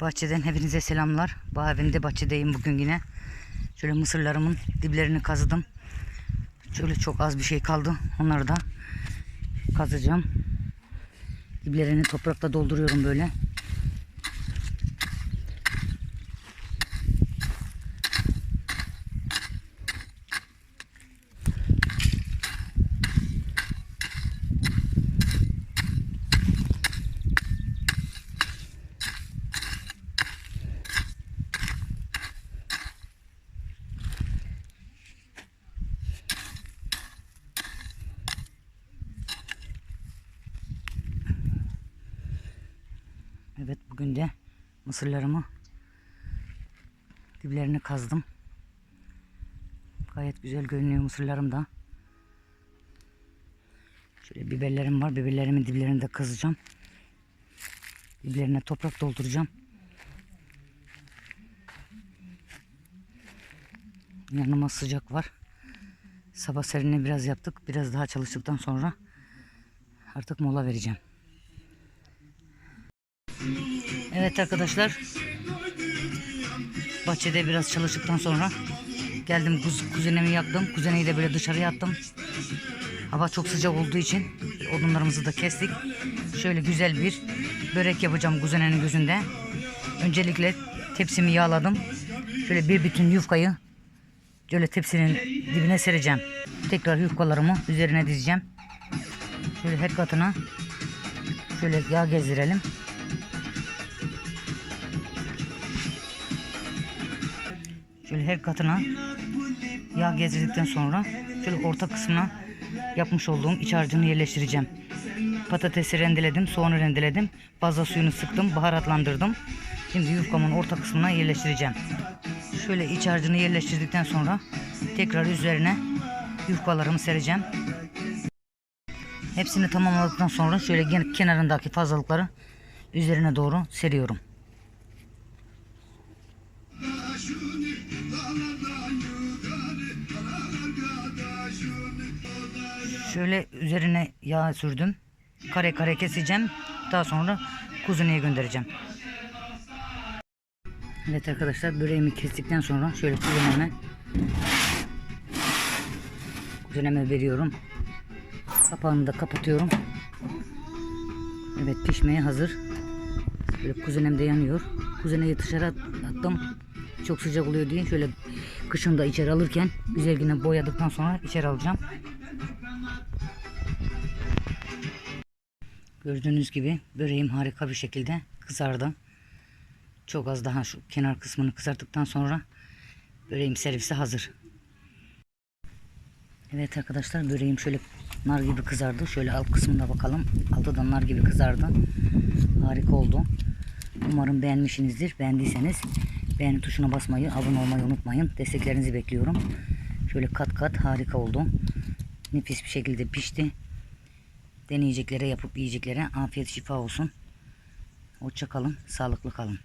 Bahçeden hepinize selamlar. Bağ evinde bahçedeyim bugün yine. Şöyle mısırlarımın diplerini kazıdım. Şöyle çok az bir şey kaldı. Onları da kazacağım. Diplerini toprakla dolduruyorum böyle. Evet bugün de mısırlarımı diplerini kazdım. Gayet güzel görünüyor mısırlarım da. Şöyle biberlerim var. Biberlerimin diplerini de kazacağım. Diplerine toprak dolduracağım. Yanıma sıcak var. Sabah serinliği biraz yaptık. Biraz daha çalıştıktan sonra artık mola vereceğim. Evet arkadaşlar. Bahçede biraz çalıştıktan sonra geldim kuz, kuzenemi yaktım. Kuzeneyi de böyle dışarıya attım. Hava çok sıcak olduğu için odunlarımızı da kestik. Şöyle güzel bir börek yapacağım kuzenenin gözünde. Öncelikle tepsimi yağladım. Şöyle bir bütün yufkayı şöyle tepsinin dibine sereceğim. Tekrar yufkalarımı üzerine dizeceğim. Şöyle her katına şöyle yağ gezdirelim. Şöyle her katına yağ gezdirdikten sonra şöyle orta kısmına yapmış olduğum iç harcını yerleştireceğim. Patatesi rendeledim, soğanı rendeledim. Fazla suyunu sıktım, baharatlandırdım. Şimdi yufkamın orta kısmına yerleştireceğim. Şöyle iç harcını yerleştirdikten sonra tekrar üzerine yufkalarımı sereceğim. Hepsini tamamladıktan sonra şöyle kenarındaki fazlalıkları üzerine doğru seriyorum. Şöyle üzerine yağ sürdüm. Kare kare keseceğim. Daha sonra kuzuneye göndereceğim. Evet arkadaşlar böreğimi kestikten sonra şöyle kuzuneme kuzuneme veriyorum. Kapağını da kapatıyorum. Evet pişmeye hazır. Böyle kuzenem de yanıyor. Kuzeneyi dışarı at- attım. Çok sıcak oluyor diye şöyle kışın da içeri alırken güzel yine boyadıktan sonra içeri alacağım. Gördüğünüz gibi böreğim harika bir şekilde kızardı. Çok az daha şu kenar kısmını kızarttıktan sonra böreğim servise hazır. Evet arkadaşlar böreğim şöyle nar gibi kızardı. Şöyle alt kısmına bakalım. Altı da nar gibi kızardı. Harika oldu. Umarım beğenmişsinizdir. Beğendiyseniz beğeni tuşuna basmayı, abone olmayı unutmayın. Desteklerinizi bekliyorum. Şöyle kat kat harika oldu. Nefis bir şekilde pişti. Deneyeceklere yapıp yiyeceklere afiyet şifa olsun. Hoşça kalın, sağlıklı kalın.